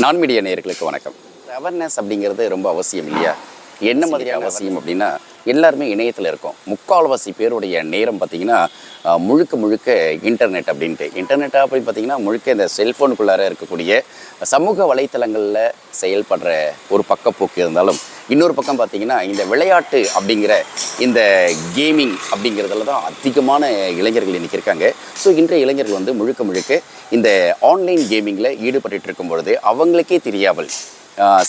நான் மீடியா நேயர்களுக்கு வணக்கம். அவேர்னஸ் அப்படிங்கிறது ரொம்ப அவசியம் இல்லையா? என்ன மாதிரி அவசியம் அப்படின்னா எல்லாருமே இணையத்தில் இருக்கோம். முக்கால்வாசி பேருடைய நேரம் பார்த்தீங்கன்னா முழுக்க முழுக்க இன்டர்நெட் அப்படின்ட்டு. இன்டர்நெட்டாக அப்படின்னு பார்த்தீங்கன்னா முழுக்க இந்த செல்ஃபோனுக்குள்ளார இருக்கக்கூடிய சமூக வலைத்தளங்களில் செயல்படுற ஒரு பக்கப்போக்கு இருந்தாலும் இன்னொரு பக்கம் பார்த்தீங்கன்னா இந்த விளையாட்டு அப்படிங்கிற இந்த கேமிங் அப்படிங்கிறதுல தான் அதிகமான இளைஞர்கள் இன்றைக்கி இருக்காங்க. ஸோ இன்றைய இளைஞர்கள் வந்து முழுக்க முழுக்க இந்த ஆன்லைன் கேமிங்கில் ஈடுபட்டு இருக்கும் பொழுது அவங்களுக்கே தெரியாமல்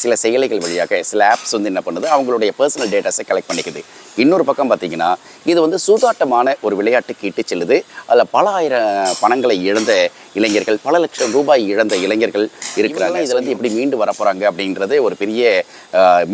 சில செயலிகள் வழியாக சில ஆப்ஸ் வந்து என்ன பண்ணுது? அவங்களுடைய பர்சனல் டேட்டாஸை கலெக்ட் பண்ணிக்குது. இன்னொரு பக்கம் பார்த்தீங்கன்னா இது வந்து சூதாட்டமான ஒரு விளையாட்டுக்கு இட்டு செல்லுது. அதில் பல ஆயிரம் பணங்களை இழந்த இளைஞர்கள் பல லட்சம் ரூபாய் இழந்த இளைஞர்கள் இருக்கிறாங்க. இதுல இருந்து எப்படி மீண்டு வர போகிறாங்க அப்படின்றது ஒரு பெரிய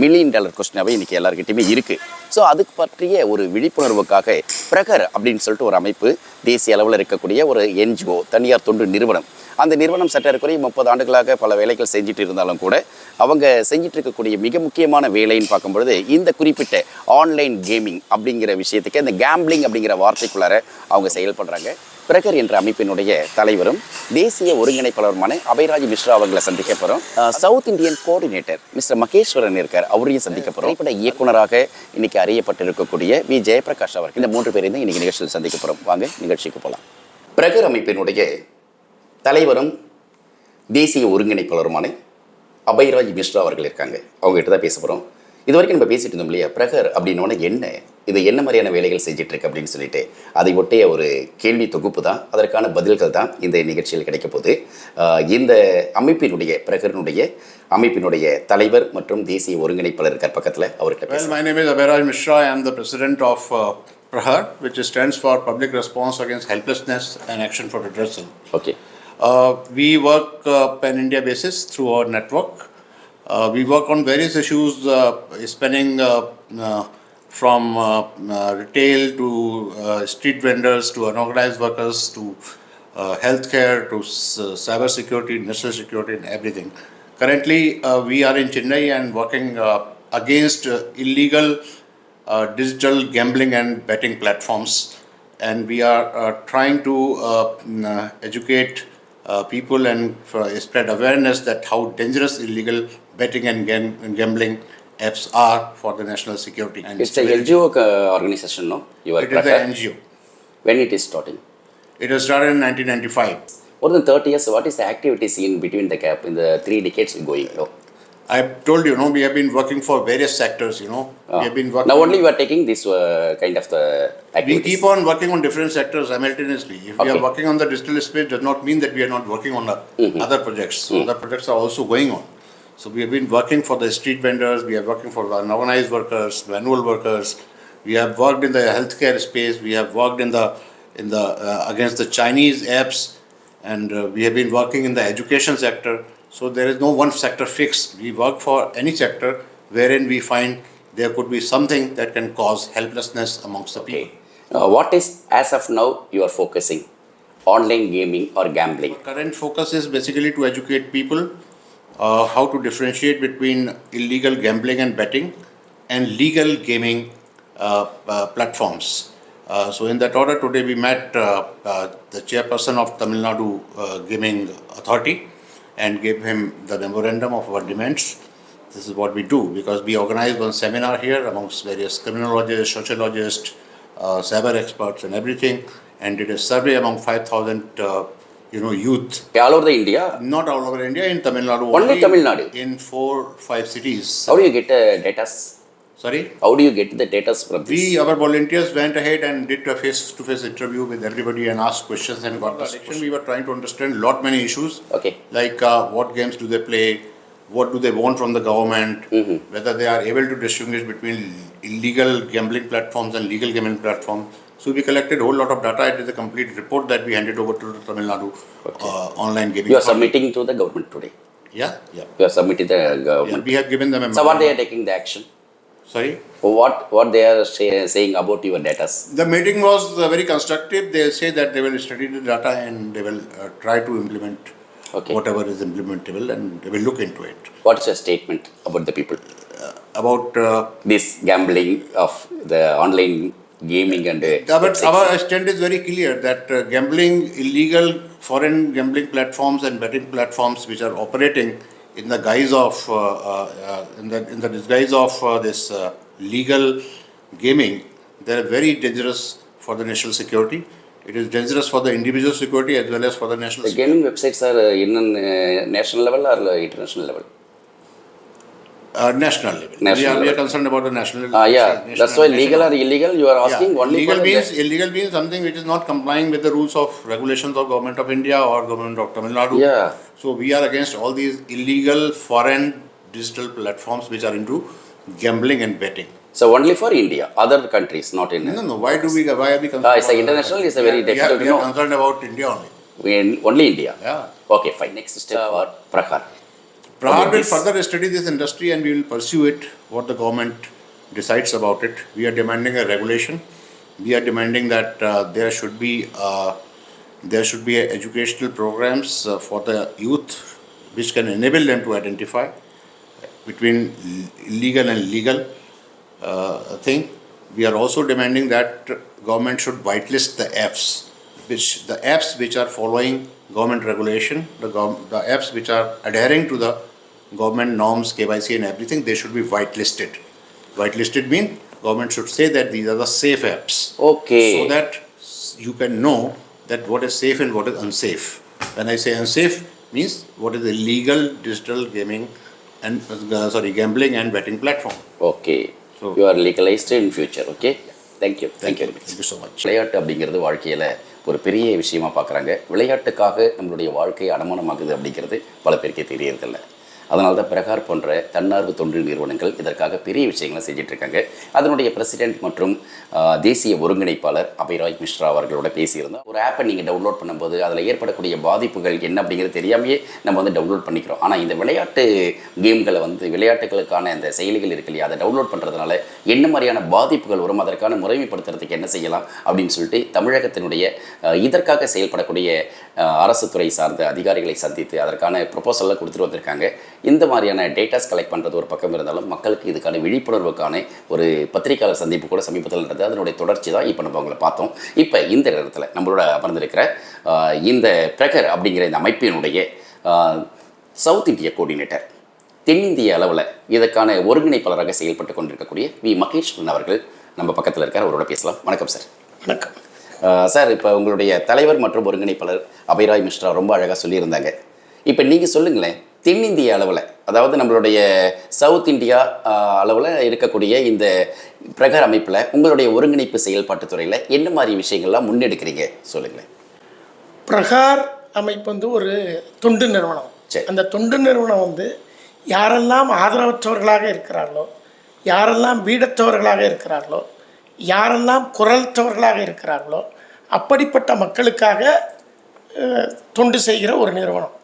மில்லியன் டாலர் கொஸ்டினாகவே இன்றைக்கி எல்லாருக்கிட்டையுமே இருக்குது ஸோ அதுக்கு பற்றிய ஒரு விழிப்புணர்வுக்காக பிரகர் அப்படின்னு சொல்லிட்டு ஒரு அமைப்பு தேசிய அளவில் இருக்கக்கூடிய ஒரு என்ஜிஓ தனியார் தொண்டு நிறுவனம். அந்த நிறுவனம் சற்றக்குறைய முப்பது ஆண்டுகளாக பல வேலைகள் செஞ்சுட்டு இருந்தாலும் கூட அவங்க செஞ்சுட்டு இருக்கக்கூடிய மிக முக்கியமான வேலைன்னு பார்க்கும்பொழுது இந்த குறிப்பிட்ட ஆன்லைன் கேமிங் அப்படிங்கிற விஷயத்துக்கு இந்த கேம்பிளிங் அப்படிங்கிற வார்த்தைக்குள்ளார அவங்க செயல்படுறாங்க. பிரகர் என்ற அமைப்பினுடைய தலைவரும் தேசிய ஒருங்கிணைப்பாளருமான அபயராஜ் மிஸ்ரா அவங்களை சந்திக்க போகிறோம் south Indian coordinator mister Maheswaran இருக்கார். அவரையும் சந்திக்க போகிறோம் திரைப்பட இயக்குனராக இன்னைக்கு அறியப்பட்டிருக்கக்கூடிய வி. ஜெயபிரகாஷ் அவர்கள். இந்த மூன்று பேரையும் தான் இன்னைக்கு நிகழ்ச்சியில் சந்திக்க போகிறோம் வாங்க நிகழ்ச்சிக்கு போகலாம் பிரகர் அமைப்பினுடைய தலைவரும் தேசிய ஒருங்கிணைப்பாளருமான அபயராஜ் மிஸ்ரா அவர்கள் இருக்காங்க. அவங்ககிட்ட தான் பேச போகிறோம் இது வரைக்கும் நம்ம பேசிட்டு இருந்தோம் இல்லையா? பிரகர் அப்படின்னோடனே என்ன? இது என்ன மாதிரியான வேலைகள் செஞ்சுட்டு இருக்கு அப்படின்னு சொல்லிட்டு அதை ஒட்டிய ஒரு கேள்வி தொகுப்பு தான். அதற்கான பதில்கள் தான் இந்த நிகழ்ச்சியில் கிடைக்க போகுது. ஆஹ் இந்த அமைப்பினுடைய பிரகரனுடைய அமைப்பினுடைய தலைவர் மற்றும் தேசிய ஒருங்கிணைப்பாளர் இருக்கார் பக்கத்தில் அவர்கிட்ட name is Abhiraj Mishra. I am the president of uh, PRAHAR, which stands for Public Response Against Helplessness and Action for Redressal. Okay we work uh, pan India basis through our network. Uh, we work on various issues uh, spanning uh, uh, from uh, uh, retail to uh, street vendors to unorganized workers to uh, healthcare to cyber security, national security, and everything. Currently, uh, we are in Chennai and working uh, against uh, illegal uh, digital gambling and betting platforms, and we are uh, trying to uh, uh, educate uh, people and uh, spread awareness that how dangerous illegal betting and, gam and gambling apps are for the national security. And it's, it's NGO uh, organization, no? You are it is an NGO. When it is starting? It was started in 1995. More than 30 years, what is the activity seen between the gap in the three decades going? No? I told you, no, we have been working for various sectors. You know, we have been working. now only you are taking this uh, kind of the We keep on working on different sectors simultaneously. If we are working on the digital space, does not mean that we are not working on Mm-hmm. other projects. Mm. other projects are also going on. So we have been working for the street vendors. We are working for the unorganized workers, manual workers. We have worked in the healthcare space. We have worked in the in the uh, against the Chinese apps, and uh, we have been working in the education sector. So there is no one sector fixed. We work for any sector wherein we find there could be something that can cause helplessness amongst the okay people. uh, what is as of now you are focusing online gaming or gambling Current focus is basically to educate people uh, how to differentiate between illegal gambling and betting and legal gaming uh, uh, platforms. Uh, so, in that order, today we met uh, uh, the chairperson of Tamil Nadu uh, Gaming Authority and gave him the memorandum of our demands. This is what we do because we organized one seminar here amongst various criminologists, sociologists, uh, cyber experts, and everything, and did a survey among 5,000 uh, you know youth all over the india not all over India, in Tamil Nadu. Only Tamil Nadu? In four, five cities. how do you get uh, data Sorry? how do you get the data from this We, our volunteers, went ahead and did a face to face interview with everybody and asked questions and got the section. We were trying to understand lot many issues okay like uh, what games do they play, what do they want from the government, Mm-hmm. whether they are able to distinguish between illegal gambling platforms and legal gaming platforms. So we collected a whole lot of data. It is a complete report that we handed over to the Tamil Nadu uh, online gaming. you are authority. submitting to the government today Yeah, yeah. you are submitting the yeah. government We have given them a so what they are taking the action Sorry? what what they are say, saying about your data The meeting was uh, very constructive. They say that they will study the data and they will uh, try to implement Okay. whatever is implementable and they will look into it. what's your statement about the people About uh, this gambling of the online gaming and uh, Yeah, but our stand is very clear that uh, gambling, illegal foreign gambling platforms and betting platforms which are operating in the guise of uh, uh, in the in the disguise of uh, this legal gaming, they are very dangerous for the national security. It is dangerous for the individual security as well as for the national The security. gaming websites are in national level or international level? Uh, national level. we, National are, we are concerned about the national. Ah, yeah. national- That's why national- legal or illegal, you are asking yeah. only Illegal for means the, illegal means something which is not complying with the rules of regulations of government of India or government of Tamil Nadu. Yeah. So we are against all these illegal foreign digital platforms which are into gambling and betting. so only for India, other countries, not in. No, no. Why do we? Why are we concerned? Ah, it's a about- international, it's a We very are- we are- We are concerned about India only. in only India. Yeah. Okay, fine. Next step for Prahar. Prahar will further study this industry and we will pursue it, what the government decides about it. We are demanding a regulation. We are demanding that uh, there should be, uh, there should be educational programs uh, for the youth which can enable them to identify between illegal and legal uh, thing. We are also demanding that government should whitelist the apps, which the apps which are following government regulation, the gov- the apps which are adhering to the government norms, KYC and everything, they should be whitelisted. Whitelisted mean government should say that these are the safe apps. Okay. So that you can know that what is safe and what is unsafe. When I say unsafe, means what is illegal digital gaming and, uh, sorry, gambling and betting platform. Okay. So- you are legalized in future. Okay. Thank you. Thank you. very much. Thank you so much. விளையாட்டு அப்படிங்கிறது வாழ்க்கையில் ஒரு பெரிய விஷயமா பார்க்குறாங்க. விளையாட்டுக்காக நம்மளுடைய வாழ்க்கை அடமானமாகுது அப்படிங்கிறது பல பேருக்கே தெரியறதில்லை. அதனால தான் பிரகார் போன்ற தன்னார்வ தொண்டு நிறுவனங்கள் இதற்காக பெரிய விஷயங்களை செஞ்சிட்ருக்காங்க. அதனுடைய பிரசிடென்ட் மற்றும் தேசிய ஒருங்கிணைப்பாளர் அபிராஜ் மிஸ்ரா அவர்களோட பேசியிருந்தோம். ஒரு ஆப்பை நீங்கள் டவுன்லோட் பண்ணும்போது அதில் ஏற்படக்கூடிய பாதிப்புகள் என்ன அப்படிங்கிறது தெரியாமையே நம்ம வந்து டவுன்லோட் பண்ணிக்கிறோம். ஆனால் இந்த விளையாட்டு கேம்களை வந்து விளையாட்டுகளுக்கான இந்த செயலிகள் இருக்கு இல்லையா அதை டவுன்லோட் பண்ணுறதுனால என்ன மாதிரியான பாதிப்புகள் வரும் அதற்கான முறைமைப்படுத்துறதுக்கு என்ன செய்யலாம் அப்படின்னு சொல்லிட்டு தமிழகத்தினுடைய இதற்காக செயல்படக்கூடிய அரசு துறை சார்ந்த அதிகாரிகளை சந்தித்து அதற்கான ப்ரொபோசல்லாம் கொடுத்துட்டு வந்திருக்காங்க. இந்த மாதிரியான டேட்டாஸ் கலெக்ட் பண்ணுறது ஒரு பக்கம் இருந்தாலும் மக்களுக்கு இதுக்கான விழிப்புணர்வுக்கான ஒரு பத்திரிகையாளர் சந்திப்பு கூட சமீபத்தில் நடந்தது. அதனுடைய தொடர்ச்சி தான் இப்போ நம்ம அவங்களை பார்த்தோம். இப்போ இந்த இடத்துல நம்மளோட அமர்ந்திருக்கிற இந்த பிரகர் அப்படிங்கிற இந்த அமைப்பினுடைய சவுத் இந்திய கோஆர்டினேட்டர் தென்னிந்திய அளவில் இதற்கான ஒருங்கிணைப்பாளராக செயல்பட்டு கொண்டிருக்கக்கூடிய வி. மகேஸ்வரன் அவர்கள் நம்ம பக்கத்தில் இருக்கார். அவரோட பேசலாம். வணக்கம் சார் வணக்கம். சார் இப்போ உங்களுடைய தலைவர் மற்றும் ஒருங்கிணைப்பாளர் அபயராய் மிஸ்ரா ரொம்ப அழகாக சொல்லியிருந்தாங்க. இப்போ நீங்கள் சொல்லுங்களேன் தென்னிந்திய அளவில் அதாவது நம்மளுடைய சவுத் இந்தியா அளவில் இருக்கக்கூடிய இந்த பிரகார் அமைப்பில் உங்களுடைய ஒருங்கிணைப்பு செயல்பாட்டு துறையில் என்ன மாதிரி விஷயங்கள்லாம் முன்னெடுக்கிறீங்க? சொல்லுங்களேன். பிரகார் அமைப்பு வந்து ஒரு தொண்டு நிறுவனம். சரி. அந்த தொண்டு நிறுவனம் வந்து யாரெல்லாம் ஆதரவற்றவர்களாக இருக்கிறார்களோ யாரெல்லாம் வீடற்றவர்களாக இருக்கிறார்களோ யாரெல்லாம் குரலற்றவர்களாக இருக்கிறார்களோ அப்படிப்பட்ட மக்களுக்காக தொண்டு செய்கிற ஒரு நிறுவனம்.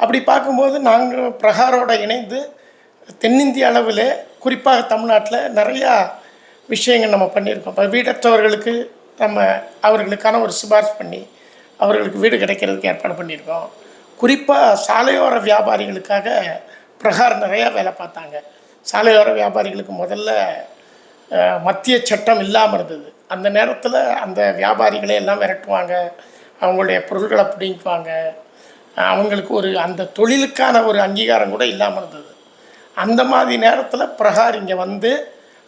அப்படி பார்க்கும்போது நாங்கள் பிரகாரோட இணைந்து தென்னிந்திய அளவில் குறிப்பாக தமிழ்நாட்டில் நிறையா விஷயங்கள் நம்ம பண்ணியிருக்கோம். இப்போ வீடற்றவர்களுக்கு நம்ம அவர்களுக்கான ஒரு சிபாரிசு பண்ணி அவர்களுக்கு வீடு கிடைக்கிறதுக்கு ஏற்பாடு பண்ணியிருக்கோம். குறிப்பாக சாலையோர வியாபாரிகளுக்காக பிரகார் நிறையா வேலை பார்த்தாங்க. சாலையோர வியாபாரிகளுக்கு முதல்ல மத்திய சட்டம் இல்லாமல் இருந்தது. அந்த நேரத்தில் அந்த வியாபாரிகளை எல்லாம் விரட்டுவாங்க. அவங்களுடைய பொருள்களை பிடிங்குவாங்க அவங்களுக்கு ஒரு அந்த தொழிலுக்கான ஒரு அங்கீகாரம் கூட இல்லாமல் இருந்தது. அந்த மாதிரி நேரத்தில் பிரகார் இங்கே வந்து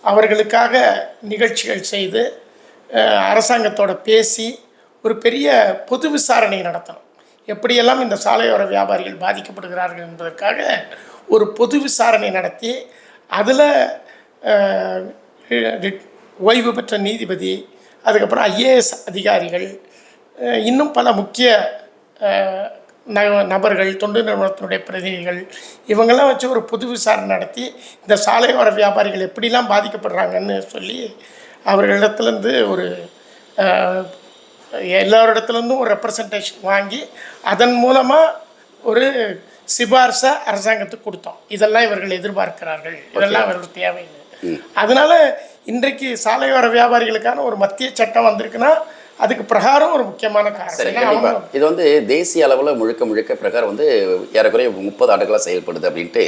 அவர்களுக்காக நிகழ்ச்சிகள் செய்து அரசாங்கத்தோடு அரசாங்கத்தோட பேசி ஒரு பெரிய பொது விசாரணை நடத்தணும். எப்படியெல்லாம் இந்த சாலையோர வியாபாரிகள் பாதிக்கப்படுகிறார்கள் என்பதற்காக ஒரு பொது விசாரணை நடத்தி அதில் ஓய்வு பெற்ற நீதிபதி அதுக்கப்புறம் ஐஏஎஸ் அதிகாரிகள் இன்னும் பல முக்கிய ந- நபர்கள் தொண்டு நிறுவனத்தினுடைய பிரதிநிதிகள் இவங்கெல்லாம் வச்சு ஒரு பொது விசாரணை நடத்தி இந்த சாலையோர வியாபாரிகள் எப்படிலாம் பாதிக்கப்படுறாங்கன்னு சொல்லி அவர்களிடத்துலேருந்து ஒரு எல்லாரிடத்துலேருந்தும் ஒரு ரெப்ரசன்டேஷன் வாங்கி அதன் மூலமாக ஒரு சிபார்சை அரசாங்கத்துக்கு கொடுத்தோம். இதெல்லாம் இவர்கள் எதிர்பார்க்கிறார்கள். இதெல்லாம் இவர்கள் தேவையில்லை. அதனால இன்றைக்கு சாலையோர வியாபாரிகளுக்கான ஒரு மத்திய சட்டம் வந்திருக்குன்னா அதுக்கு பிரகாரம் ஒரு முக்கியமான காரணம். இது வந்து தேசிய அளவில் முழுக்க முழுக்க பிரகாரம் வந்து ஏறக்குறைய முப்பது ஆண்டுகளாக செயல்படுது அப்படின்ட்டு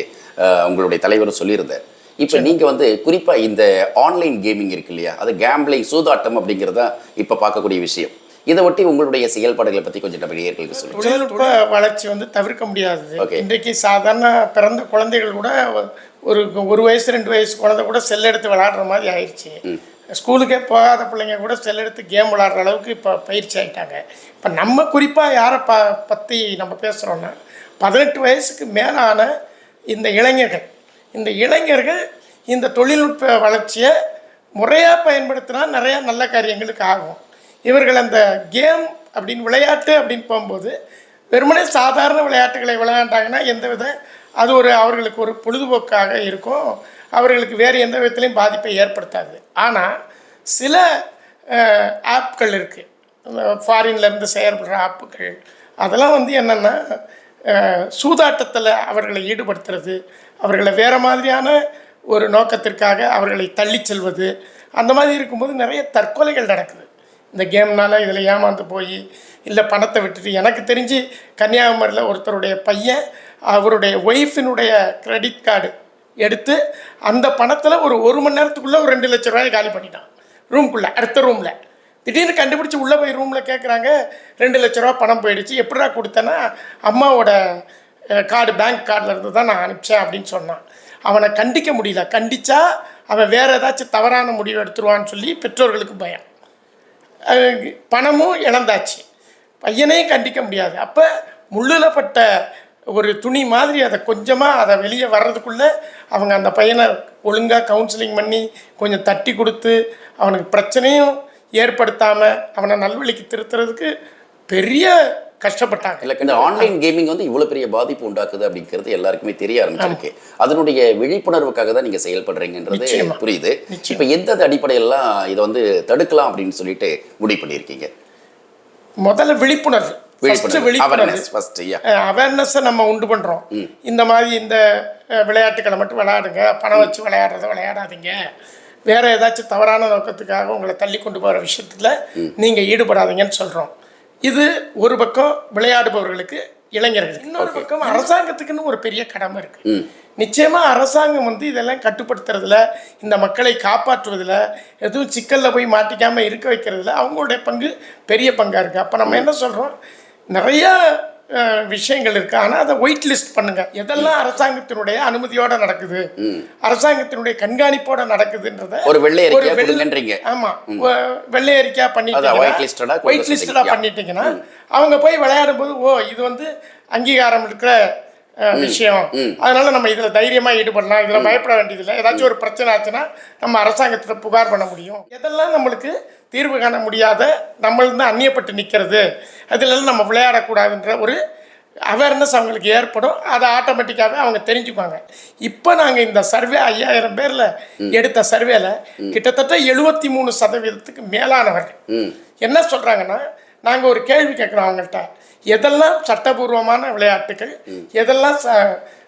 உங்களுடைய தலைவர் சொல்லியிருந்தார். இப்போ நீங்கள் வந்து குறிப்பாக இந்த ஆன்லைன் கேமிங் இருக்கு இல்லையா? அது கேம்பிளிங் சூதாட்டம் அப்படிங்கிறது தான் இப்போ பார்க்கக்கூடிய விஷயம். இதை ஒட்டி உங்களுடைய செயல்பாடுகளை பற்றி கொஞ்சம் நம்ம நேயர்களுக்கு சொல்லுங்கள் தொழில்நுட்ப வளர்ச்சி வந்து தவிர்க்க Okay. இன்றைக்கு சாதாரண பிறந்த குழந்தைகள் கூட ஒரு ஒரு வயசு ரெண்டு வயசு குழந்தை கூட செல் எடுத்து விளையாடுற மாதிரி ஆயிடுச்சு. ஸ்கூலுக்கே போகாத பிள்ளைங்க கூட செல் எடுத்து கேம் விளாட்ற அளவுக்கு இப்போ பயிற்சி ஆகிட்டாங்க இப்போ நம்ம குறிப்பாக யாரை ப பற்றி நம்ம பேசுகிறோன்னா பதினெட்டு வயசுக்கு மேலான இந்த இளைஞர்கள் இந்த இளைஞர்கள் இந்த தொழில்நுட்ப வளர்ச்சியை முறையாக பயன்படுத்தினா நிறையா நல்ல காரியங்களுக்கு ஆகும். இவர்கள் அந்த கேம் அப்படின்னு விளையாட்டு அப்படின்னு போகும்போது வெறுமனே சாதாரண விளையாட்டுகளை விளையாண்டாங்கன்னா எந்த வித அது ஒரு அவர்களுக்கு ஒரு பொழுதுபோக்காக இருக்கும். அவர்களுக்கு வேறு எந்த விதத்திலையும் பாதிப்பை ஏற்படுத்தாது. ஆனால் சில ஆப்கள் இருக்குது ஃபாரின்லேருந்து செயல்படுற ஆப்புகள். அதெல்லாம் வந்து என்னென்னா சூதாட்டத்தில் அவர்களை ஈடுபடுத்துறது அவர்களை வேறு மாதிரியான ஒரு நோக்கத்திற்காக அவர்களை தள்ளி செல்வது அந்த மாதிரி இருக்கும்போது நிறைய தற்கொலைகள் நடக்குது. இந்த கேம்னால் இதில் ஏமாந்து போய் இல்லை பணத்தை விட்டுட்டு எனக்கு தெரிஞ்சு கன்னியாகுமரியில் ஒருத்தருடைய பையன் அவருடைய ஒய்ஃபினுடைய க்ரெடிட் கார்டு எடுத்து அந்த பணத்தில் ஒரு ஒரு மணி நேரத்துக்குள்ளே ஒரு ரெண்டு லட்ச ரூபாய் காலி பண்ணிட்டான். ரூம்குள்ளே அடுத்த ரூமில் திடீர்னு கண்டுபிடிச்சி உள்ளே போய் ரூமில் கேட்குறாங்க ரெண்டு லட்ச ரூபா பணம் போயிடுச்சு எப்படிடா கொடுத்தேன்னா அம்மாவோட கார்டு பேங்க் கார்டில் இருந்து தான் நான் அனுப்பிச்சேன் அப்படின்னு சொன்னான். அவனை கண்டிக்க முடியல. கண்டிச்சா அவன் வேறு ஏதாச்சும் தவறான முடிவு எடுத்துருவான்னு சொல்லி பெற்றோர்களுக்கு பயம். பணமும் இழந்தாச்சு. பையனையும் கண்டிக்க முடியாது. அப்போ முள்ளில் பட்ட ஒரு துணி மாதிரி அதை கொஞ்சமாக அதை வெளியே வர்றதுக்குள்ளே அவங்க அந்த பையனை ஒழுங்காக கவுன்சிலிங் பண்ணி கொஞ்சம் தட்டி கொடுத்து அவனுக்கு பிரச்சனையும் ஏற்படுத்தாமல் அவனை நல்வழிக்கு திருத்துறதுக்கு பெரிய கஷ்டப்பட்டாங்க. இல்லை இந்த ஆன்லைன் கேமிங் வந்து இவ்வளோ பெரிய பாதிப்பு உண்டாக்குது அப்படிங்கிறது எல்லாருக்குமே தெரிய ஆரம்பிச்சிருக்கு. அதனுடைய விழிப்புணர்வுக்காக தான் நீங்கள் செயல்படுறீங்கன்றது. புரியுது. இப்போ எந்த அடிப்படையெல்லாம் இதை வந்து தடுக்கலாம் அப்படின்னு சொல்லிட்டு முடிவு பண்ணியிருக்கீங்க? முதல்ல விழிப்புணர்வு. அவேர்னஸ் ஃபர்ஸ்ட் ஐயா அவேர்னஸை நம்ம உண்டு பண்ணுறோம் இந்த மாதிரி இந்த அஹ், விளையாட்டுகளை மட்டும் விளையாடுங்க. பணம் வச்சு விளையாடுறத விளையாடாதீங்க. வேற ஏதாச்சும் தவறான நோக்கத்துக்காக உங்களை தள்ளி கொண்டு போகிற விஷயத்தில் நீங்கள் ஈடுபடாதீங்கன்னு சொல்கிறோம் இது ஒரு பக்கம் விளையாடுபவர்களுக்கு இளைஞர்கள் இன்னொரு பக்கம் அரசாங்கத்துக்குன்னு ஒரு பெரிய கடமை இருக்கு. நிச்சயமா அரசாங்கம் வந்து இதெல்லாம் கட்டுப்படுத்துறதுல இந்த மக்களை காப்பாற்றுவதில் எதுவும் சிக்கல்ல போய் மாட்டிக்காம இருக்க வைக்கிறதுல அவங்களுடைய பங்கு பெரிய பங்கா இருக்கு. அப்ப நம்ம என்ன சொல்றோம்? நிறைய விஷயங்கள் இருக்கு. ஆனா அதை ஒயிட் லிஸ்ட் பண்ணுங்க. எதெல்லாம் அரசாங்கத்தினுடைய அனுமதியோட நடக்குது அரசாங்கத்தினுடைய கண்காணிப்போட நடக்குதுன்றத ஒரு வெள்ளை ஒரு அறிக்கையா வெள்ளை- கொடுங்கன்றீங்க. ஆமா ஒ- வெள்ளை அறிக்கையா அதான் பண்ணிட்டீங்கன்னா white listed-ஆ கொண்டு ஒயிட் லிஸ்டடா சொல்றீங்க. பண்ணிட்டீங்கன்னா அவங்க போய் விளையாடும் போது ஓ இது வந்து அங்கீகாரம் இருக்கிற விஷயம். அதனால நம்ம இதுல தைரியமா ஈடுபடலாம். இதுல பயப்பட வேண்டியதில்லை. ஏதாச்சும் ஒரு பிரச்சனை ஆச்சுன்னா நம்ம அரசாங்கத்துல புகார் பண்ண முடியும். எதெல்லாம் நம்மளுக்கு தீர்வு காண முடியாத நம்மளிருந்து அந்நியப்பட்டு நிற்கிறது அதிலெல்லாம் நம்ம விளையாடக்கூடாதுன்ற ஒரு அவேர்னஸ் அவங்களுக்கு ஏற்படும். அதை ஆட்டோமேட்டிக்காகவே அவங்க தெரிஞ்சுக்குவாங்க. இப்போ நாங்கள் இந்த சர்வே ஐயாயிரம் பேரில் எடுத்த சர்வேல கிட்டத்தட்ட எழுபத்தி மூணு சதவீதத்துக்கு மேலானவர்கள். என்ன சொல்கிறாங்கன்னா நாங்கள் ஒரு கேள்வி கேட்குறோம் அவங்கள்ட்ட. எதெல்லாம் சட்டபூர்வமான விளையாட்டுகள்? எதெல்லாம் ச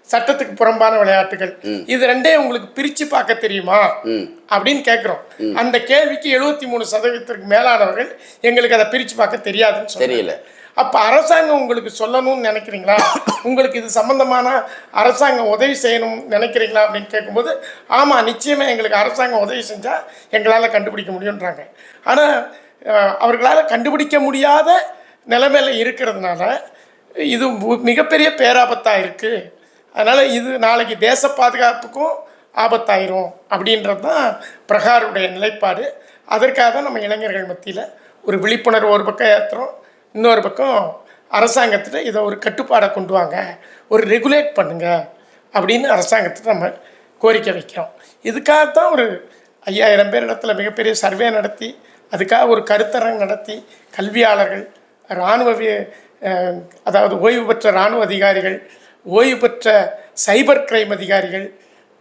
சட்டத்துக்கு புறம்பான விளையாட்டுகள். இது ரெண்டே உங்களுக்கு பிரித்து பார்க்க தெரியுமா? அப்படின்னு கேட்குறோம் அந்த கேள்விக்கு எழுபத்தி மூணு சதவீதத்திற்கு மேலானவர்கள் எங்களுக்கு அதை பிரித்து பார்க்க தெரியாதுன்னு. தெரியல. அப்ப அரசாங்கம் உங்களுக்கு சொல்லணும்னு நினைக்கிறீங்களா? உங்களுக்கு இது சம்பந்தமான அரசாங்கம் உதவி செய்யணும் நினைக்கிறீங்களா? அப்படின்னு கேட்கும்போது ஆமா நிச்சயமா எங்களுக்கு அரசாங்கம் உதவி செஞ்சா எங்களால கண்டுபிடிக்க முடியுன்றாங்க ஆனா அஹ், அவர்களால கண்டுபிடிக்க முடியாத நிலைமையில இருக்கிறதுனால இது மிகப்பெரிய பேராபத்தா இருக்கு. அதனால் இது நாளைக்கு தேச பாதுகாப்புக்கும் ஆபத்தாயிரும் அப்படின்றது தான் பிரகாருடைய நிலைப்பாடு. அதற்காக தான் நம்ம இளைஞர்கள் மத்தியில் ஒரு விழிப்புணர்வு ஒரு பக்கம் ஏற்றுறோம் இன்னொரு பக்கம் அரசாங்கத்திட்ட இதை ஒரு கட்டுப்பாடை கொண்டு வாங்க ஒரு ரெகுலேட் பண்ணுங்கள் அப்படின்னு அரசாங்கத்திட்ட நம்ம கோரிக்கை வைக்கிறோம். இதுக்காகத்தான் ஒரு ஐயாயிரம் பேர் இடத்துல மிகப்பெரிய சர்வே நடத்தி அதுக்காக ஒரு கருத்தரங்கு நடத்தி கல்வியாளர்கள் இராணுவ அதாவது ஓய்வு பெற்ற இராணுவ அதிகாரிகள் ஓய்வு பெற்ற சைபர் கிரைம் அதிகாரிகள்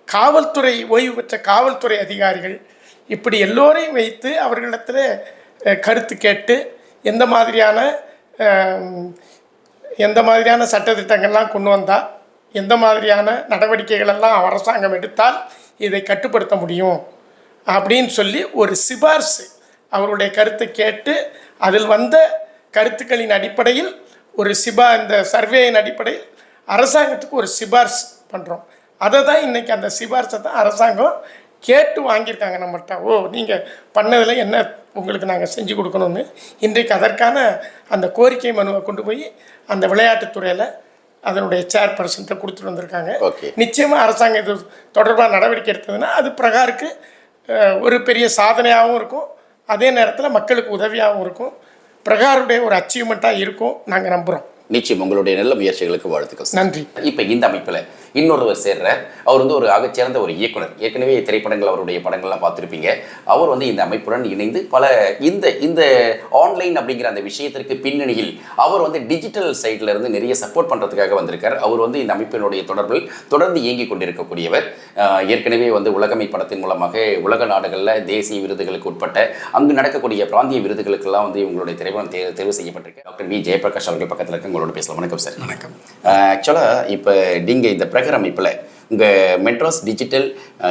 காவல்துறை ஓய்வு பெற்ற காவல்துறை அதிகாரிகள் இப்படி எல்லோரையும் வைத்து அவர்களிடத்தில் கருத்து கேட்டு எந்த மாதிரியான எந்த மாதிரியான சட்டத்திட்டங்கள்லாம் கொண்டு வந்தால் எந்த மாதிரியான நடவடிக்கைகளெல்லாம் அரசாங்கம் எடுத்தால் இதை கட்டுப்படுத்த முடியும் அப்படின்னு சொல்லி ஒரு சிபார்சு அவருடைய கருத்தை கேட்டு அதில் வந்த கருத்துக்களின் அடிப்படையில் ஒரு சிபா இந்த சர்வேயின் அடிப்படையில் அரசாங்கத்துக்கு ஒரு சிபார்சு பண்ணுறோம் அதை தான் இன்றைக்கி அந்த சிபார்சை தான் அரசாங்கம் கேட்டு வாங்கியிருக்காங்க நம்மள்ட்ட. ஓ நீங்கள் பண்ணதில் என்ன உங்களுக்கு நாங்கள் செஞ்சு கொடுக்கணும்னு. இன்றைக்கு அதற்கான அந்த கோரிக்கை மனுவை கொண்டு போய் அந்த விளையாட்டுத்துறையில் அதனுடைய சேர்பர்சன்ட்ட கொடுத்துட்டு வந்திருக்காங்க. ஓகே. நிச்சயமாக அரசாங்கம் இது தொடர்பாக நடவடிக்கை எடுத்ததுன்னா அது பிரகாருக்கு ஒரு பெரிய சாதனையாகவும் இருக்கும். அதே நேரத்தில் மக்களுக்கு உதவியாகவும் இருக்கும். பிரகாருடைய ஒரு அச்சீவ்மெண்ட்டாக இருக்கும். நாங்கள் நம்புகிறோம் நிச்சயம் உங்களுடைய நல்ல முயற்சிகளுக்கு வாழ்த்துக்கள். நன்றி இப்போ இந்த அமைப்பில் இன்னொருவர் சேர்றார் அவர் வந்து ஒரு ஆகச்சிறந்த ஒரு இயக்குனர். ஏற்கனவே திரைப்படங்கள் அவருடைய படங்கள்லாம் பார்த்துருப்பீங்க. அவர் வந்து இந்த அமைப்புடன் இணைந்து பல இந்த இந்த ஆன்லைன் அப்படிங்கிற அந்த விஷயத்திற்கு பின்னணியில் அவர் வந்து டிஜிட்டல் சைட்ல இருந்து நிறைய சப்போர்ட் பண்ணுறதுக்காக வந்திருக்கார். அவர் வந்து இந்த அமைப்பினுடைய தொடர்பில் தொடர்ந்து இயங்கி கொண்டிருக்கக்கூடியவர். ஏற்கனவே வந்து உலகமை படத்தின் மூலமாக உலக நாடுகளில் தேசிய விருதுகளுக்கு உட்பட்ட அங்கு நடக்கக்கூடிய பிராந்திய விருதுகளுக்கெல்லாம் வந்து இவங்களுடைய திரைப்படம் தே தேர்வு செய்யப்பட்டிருக்கு. டாக்டர் வி ஜெயபிரகாஷ் அவர்கள் பக்கத்தில் இருக்க உங்களோட பேசலாம். வணக்கம் சார். வணக்கம். ஆக்சுவலாக இப்போ நீங்கள் இந்த பிரகர் அமைப்பில் உங்கள் மெட்ராஸ் டிஜிட்டல்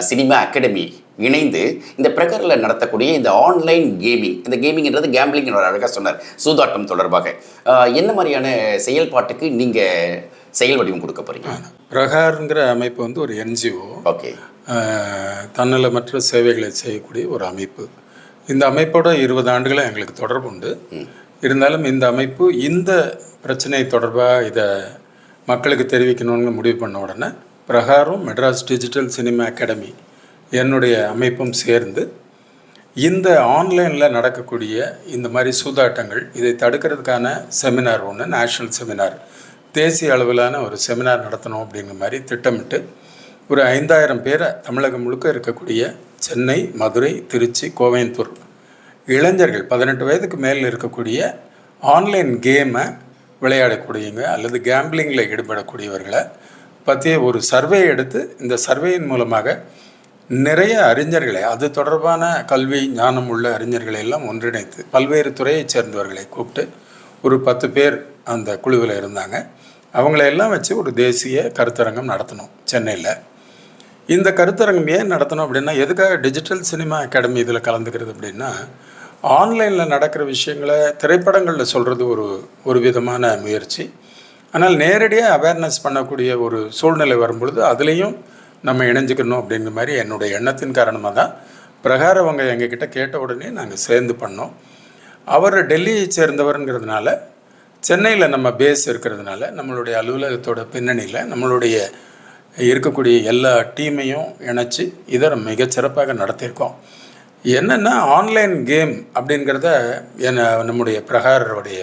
சினிமா அகாடமி இணைந்து இந்த பிரகரில் நடத்தக்கூடிய இந்த ஆன்லைன் கேமிங் இந்த கேமிங்ன்றது கேம்பிளிங் அழகாக சொன்னார் சூதாட்டம் தொடர்பாக. என்ன மாதிரியான செயல்பாட்டுக்கு நீங்கள் செயல் வடிவம் கொடுக்க போகிறீங்க பிரகாருங்கிற அமைப்பு வந்து ஒரு என்ஜிஓ ஓகே. தன்னலமற்ற சேவைகளை செய்யக்கூடிய ஒரு அமைப்பு. இந்த அமைப்போட இருபது ஆண்டுகளாக எங்களுக்கு தொடர்பு உண்டு இருந்தாலும் இந்த அமைப்பு இந்த பிரச்சனை தொடர்பாக இதை மக்களுக்கு தெரிவிக்கணும்னு முடிவு பண்ண உடனே பிரகாரம் மெட்ராஸ் டிஜிட்டல் சினிமா அகாடமி என்னுடைய அமைப்பும் சேர்ந்து இந்த ஆன்லைனில் நடக்கக்கூடிய இந்த மாதிரி சூதாட்டங்கள் இதை தடுக்கிறதுக்கான செமினார் ஒன்று நேஷ்னல் செமினார் தேசிய அளவிலான ஒரு செமினார் நடத்தணும் அப்படிங்கிற மாதிரி திட்டமிட்டு ஒரு ஐந்தாயிரம் பேரை தமிழகம் முழுக்க இருக்கக்கூடிய சென்னை மதுரை திருச்சி கோயம்புத்தூர் இளைஞர்கள் பதினெட்டு வயதுக்கு மேல் இருக்கக்கூடிய ஆன்லைன் கேமை விளையாடக்கூடியவங்க அல்லது கேம்பிளிங்கில் ஈடுபடக்கூடியவர்களை பற்றிய ஒரு சர்வே எடுத்து இந்த சர்வேயின் மூலமாக நிறைய அறிஞர்களை அது தொடர்பான கல்வி ஞானம் உள்ள அறிஞர்களை எல்லாம் ஒன்றிணைத்து பல்வேறு துறையைச் சேர்ந்தவர்களை கூப்பிட்டு ஒரு பத்து பேர் அந்த குழுவில் இருந்தாங்க. அவங்கள எல்லாம் வச்சு ஒரு தேசிய கருத்தரங்கம் நடத்தணும் சென்னையில். இந்த கருத்தரங்கம் ஏன் நடத்தணும் அப்படின்னா எதுக்காக டிஜிட்டல் சினிமா அகாடமி இதில் கலந்துக்கிறது அப்படின்னா ஆன்லைனில் நடக்கிற விஷயங்களை திரைப்படங்களில் சொல்கிறது ஒரு ஒரு விதமான முயற்சி. ஆனால் நேரடியாக அவேர்னஸ் பண்ணக்கூடிய ஒரு சூழ்நிலை வரும்பொழுது அதுலேயும் நம்ம இணைஞ்சுக்கணும் அப்படிங்கிற மாதிரி என்னுடைய எண்ணத்தின் காரணமாக தான் பிரகாரவங்க எங்ககிட்ட கேட்ட உடனே நாங்கள் சேர்ந்து பண்ணோம். அவர் டெல்லியை சேர்ந்தவருங்கிறதுனால சென்னையில் நம்ம பேஸ் இருக்கிறதுனால நம்மளுடைய அலுவலகத்தோட பின்னணியில் நம்மளுடைய இருக்கக்கூடிய எல்லா டீமையும் இணைச்சி இதை நம்ம மிகச்சிறப்பாக நடத்தியிருக்கோம். என்னென்னா ஆன்லைன் கேம் அப்படிங்கிறத என்ன நம்முடைய பிரகாரருடைய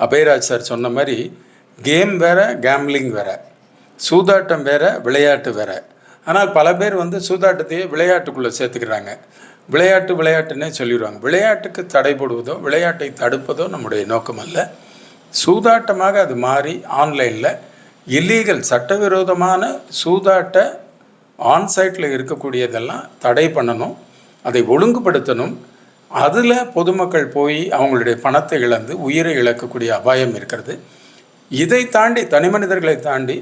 அபயராஜ் சார் சொன்ன மாதிரி கேம் வேறு கேம்லிங் வேறு. சூதாட்டம் வேறு விளையாட்டு வேறு. ஆனால் பல பேர் வந்து சூதாட்டத்தையே விளையாட்டுக்குள்ளே சேர்த்துக்கிறாங்க. விளையாட்டு விளையாட்டுன்னே சொல்லிடுவாங்க. விளையாட்டுக்கு தடை போடுவதோ விளையாட்டை தடுப்பதோ நம்முடைய நோக்கம் அல்ல. சூதாட்டமாக அது மாறி ஆன்லைனில் இல்லீகல் சட்டவிரோதமான சூதாட்ட ஆன்சைட்டில் இருக்கக்கூடியதெல்லாம் தடை பண்ணணும். அதை ஒழுங்குபடுத்தணும். அதில் பொதுமக்கள் போய் அவங்களுடைய பணத்தை இழந்து உயிரை இழக்கக்கூடிய அபாயம் இருக்கிறது. இதை தாண்டி தனி மனிதர்களை தாண்டி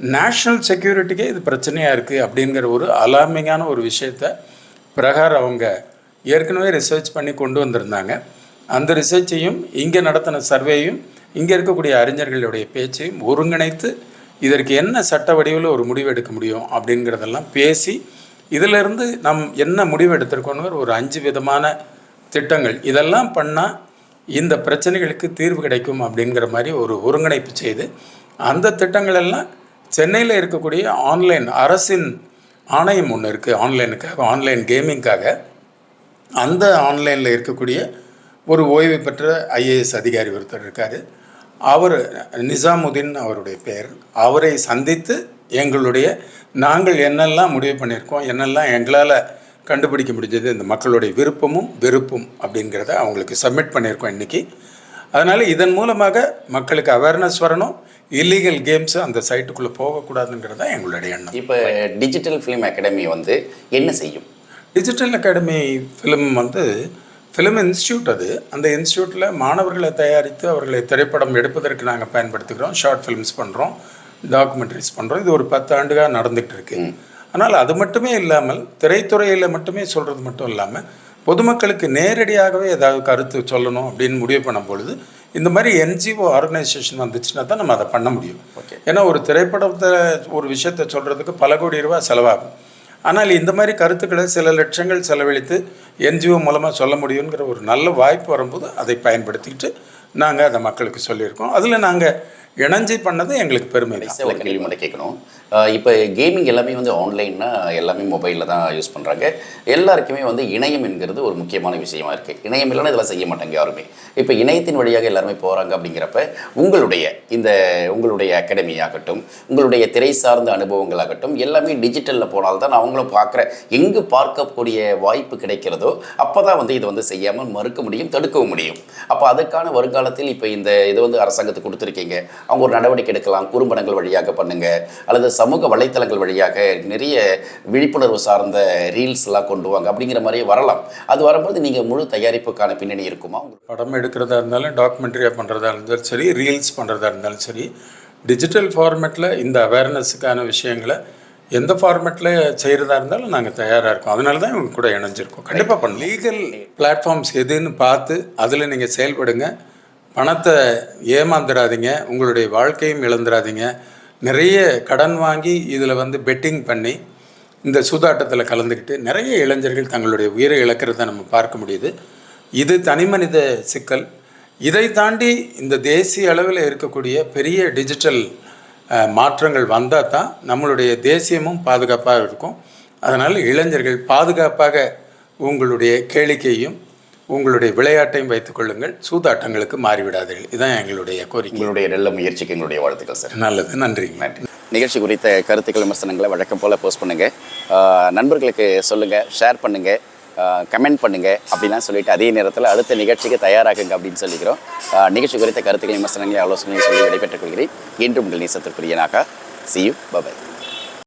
நேஷ்னல் செக்யூரிட்டிக்கே இது பிரச்சனையாக இருக்குது அப்படிங்கிற ஒரு அலார்மிங்கான ஒரு விஷயத்த பிரகாரம் அவங்க ஏற்கனவே ரிசர்ச் பண்ணி கொண்டு வந்திருந்தாங்க. அந்த ரிசர்ச்சையும் இங்கே நடத்தின சர்வேயும் இங்கே இருக்கக்கூடிய அறிஞர்களுடைய பேச்சையும் ஒருங்கிணைத்து இதற்கு என்ன சட்ட வடிவில் ஒரு முடிவு எடுக்க முடியும் அப்படிங்கிறதெல்லாம் பேசி இதிலிருந்து நம் என்ன முடிவு எடுத்திருக்கோங்கிற ஒரு அஞ்சு விதமான திட்டங்கள். இதெல்லாம் பண்ணால் இந்த பிரச்சனைகளுக்கு தீர்வு கிடைக்கும் அப்படிங்கிற மாதிரி ஒரு ஒருங்கிணைப்பு செய்து அந்த திட்டங்கள் எல்லாம் சென்னையில் இருக்கக்கூடிய ஆன்லைன் அரசின் ஆணையம் ஒன்று இருக்குது ஆன்லைனுக்காக ஆன்லைன் கேமிங்க்காக. அந்த ஆன்லைனில் இருக்கக்கூடிய ஒரு ஓய்வு பெற்ற ஐஏஎஸ் அதிகாரி ஒருத்தர் இருக்கார். அவர் நிசாமுதீன் அவருடைய பெயர். அவரை சந்தித்து எங்களுடைய நாங்கள் என்னெல்லாம் முடிவு பண்ணியிருக்கோம் என்னெல்லாம் எங்களால் கண்டுபிடிக்க முடிஞ்சது இந்த மக்களுடைய விருப்பமும் வெறுப்பும் அப்படிங்கிறத அவங்களுக்கு சப்மிட் பண்ணியிருக்கோம் இன்றைக்கி அதனால் இதன் மூலமாக மக்களுக்கு அவேர்னஸ் வரணும். இல்லீகல் கேம்ஸ் அந்த சைட்டுக்குள்ளே போகக்கூடாதுங்கிறது தான் எங்களுடைய எண்ணம். இப்போ டிஜிட்டல் ஃபிலிம் அகாடமி வந்து என்ன செய்யும்? டிஜிட்டல் அகாடமி ஃபிலிம் வந்து ஃபிலிம் இன்ஸ்டியூட் அது. அந்த இன்ஸ்டியூட்டில் மாணவர்களை தயாரித்து அவர்களை திரைப்படம் எடுப்பதற்கு நாங்கள் பயன்படுத்துகிறோம். ஷார்ட் ஃபிலிம்ஸ் பண்ணுறோம் டாக்குமெண்ட்ரிஸ் பண்ணுறோம் இது ஒரு பத்து ஆண்டுகாக நடந்துகிட்டு இருக்கு ஆனால் அது மட்டுமே இல்லாமல் திரைத்துறையில் மட்டுமே சொல்கிறது மட்டும் இல்லாமல் பொதுமக்களுக்கு நேரடியாகவே ஏதாவது கருத்து சொல்லணும் அப்படின்னு முடிவு பண்ணும் பொழுது இந்த மாதிரி என்ஜிஓ ஆர்கனைசேஷன் வந்துச்சுன்னா தான் நம்ம அதை பண்ண முடியும். ஏன்னா ஒரு திரைப்படத்தை ஒரு விஷயத்தை சொல்கிறதுக்கு பல கோடி ரூபாய் செலவாகும். ஆனால் இந்த மாதிரி கருத்துக்களை சில லட்சங்கள் செலவழித்து என்ஜிஓ மூலமாக சொல்ல முடியுங்கிற ஒரு நல்ல வாய்ப்பு வரும்போது அதை பயன்படுத்திக்கிட்டு நாங்கள் அதை மக்களுக்கு சொல்லியிருக்கோம். அதில் நாங்கள் இணைஞ்சி பண்ணது எங்களுக்கு பெருமை ஒரு கேள்வி மட்டும் கேட்கணும். இப்போ கேமிங் எல்லாமே வந்து ஆன்லைன்னா எல்லாமே மொபைலில் தான் யூஸ் பண்ணுறாங்க எல்லாருக்குமே வந்து இணையம் என்கிறது ஒரு முக்கியமான விஷயமா இருக்குது இணையம் இல்லைன்னா இதெல்லாம் செய்ய மாட்டாங்க யாருமே. இப்போ இணையத்தின் வழியாக எல்லாருமே போகிறாங்க அப்படிங்கிறப்ப உங்களுடைய இந்த உங்களுடைய அகாடமி ஆகட்டும் உங்களுடைய திரை சார்ந்த அனுபவங்களாகட்டும் எல்லாமே டிஜிட்டலில் போனால்தான் அவங்களும் பார்க்குற எங்கு பார்க்கக்கூடிய வாய்ப்பு கிடைக்கிறதோ அப்போ தான் வந்து இதை வந்து செய்யாமல் மறுக்க முடியும் தடுக்கவும் முடியும். அப்போ அதுக்கான வருங்காலத்தில் இப்போ இந்த இது வந்து அரசாங்கத்துக்கு கொடுத்துருக்கீங்க. அவங்க ஒரு நடவடிக்கை எடுக்கலாம் குறும்படங்கள் வழியாக பண்ணுங்கள் அல்லது சமூக வலைத்தளங்கள் வழியாக நிறைய விழிப்புணர்வு சார்ந்த ரீல்ஸ்லாம் கொண்டு வாங்க அப்படிங்கிற மாதிரியே வரலாம். அது வரும்போது நீங்கள் முழு தயாரிப்புக்கான பின்னணி இருக்குமா? உங்களுக்கு படம் எடுக்கிறதா இருந்தாலும் டாக்குமெண்ட்ரியாக பண்ணுறதா இருந்தாலும் சரி ரீல்ஸ் பண்ணுறதா இருந்தாலும் சரி டிஜிட்டல் ஃபார்மேட்டில் இந்த அவேர்னஸுக்கான விஷயங்களை எந்த ஃபார்மேட்டில் செய்கிறதா இருந்தாலும் நாங்கள் தயாராக இருக்கோம். அதனால தான் இவங்க கூட இணைஞ்சிருக்கோம். கண்டிப்பாக பண்ண லீகல் பிளாட்ஃபார்ம்ஸ் எதுன்னு பார்த்து அதில் நீங்கள் செயல்படுங்க. பணத்தை ஏமாந்துடாதீங்க. உங்களுடைய வாழ்க்கையும் இழந்துடாதீங்க. நிறைய கடன் வாங்கி இதில் வந்து பெட்டிங் பண்ணி இந்த சூதாட்டத்தில் கலந்துக்கிட்டு நிறைய இளைஞர்கள் தங்களுடைய உயிரை இழக்கிறத நம்ம பார்க்க முடியுது. இது தனிமனித சிக்கல். இதை தாண்டி இந்த தேசிய அளவில் இருக்கக்கூடிய பெரிய டிஜிட்டல் மாற்றங்கள் வந்தால் தான் நம்மளுடைய தேசியமும் பாதுகாப்பாக இருக்கும். அதனால் இளைஞர்கள் பாதுகாப்பாக உங்களுடைய கேளிக்கையும் உங்களுடைய விளையாட்டையும் வைத்துக் கொள்ளுங்கள். சூதாட்டங்களுக்கு மாறிவிடாதீர்கள். இதுதான் எங்களுடைய கோரிக்கை. உங்களுடைய நல்ல முயற்சிக்கு எங்களுடைய வாழ்த்துக்கள் சார். நல்லது. நன்றி. நன்றி. நிகழ்ச்சி குறித்த கருத்துக்கள் விமர்சனங்களை வழக்கம் போல் போஸ்ட் பண்ணுங்கள் நண்பர்களுக்கு சொல்லுங்கள் ஷேர் பண்ணுங்கள் கமெண்ட் பண்ணுங்கள் அப்படிலாம் சொல்லிட்டு அதே நேரத்தில் அடுத்த நிகழ்ச்சிக்கு தயாராகுங்க அப்படின்னு சொல்லிக்கிறோம். நிகழ்ச்சி குறித்த கருத்துக்கள் விமர்சனங்களை ஆலோசனை சொல்லி விடைபெற்றுக் கொள்கிறேன். இன்றும் உங்கள் நேசத்திற்குரியனாக சி யூ பபாய்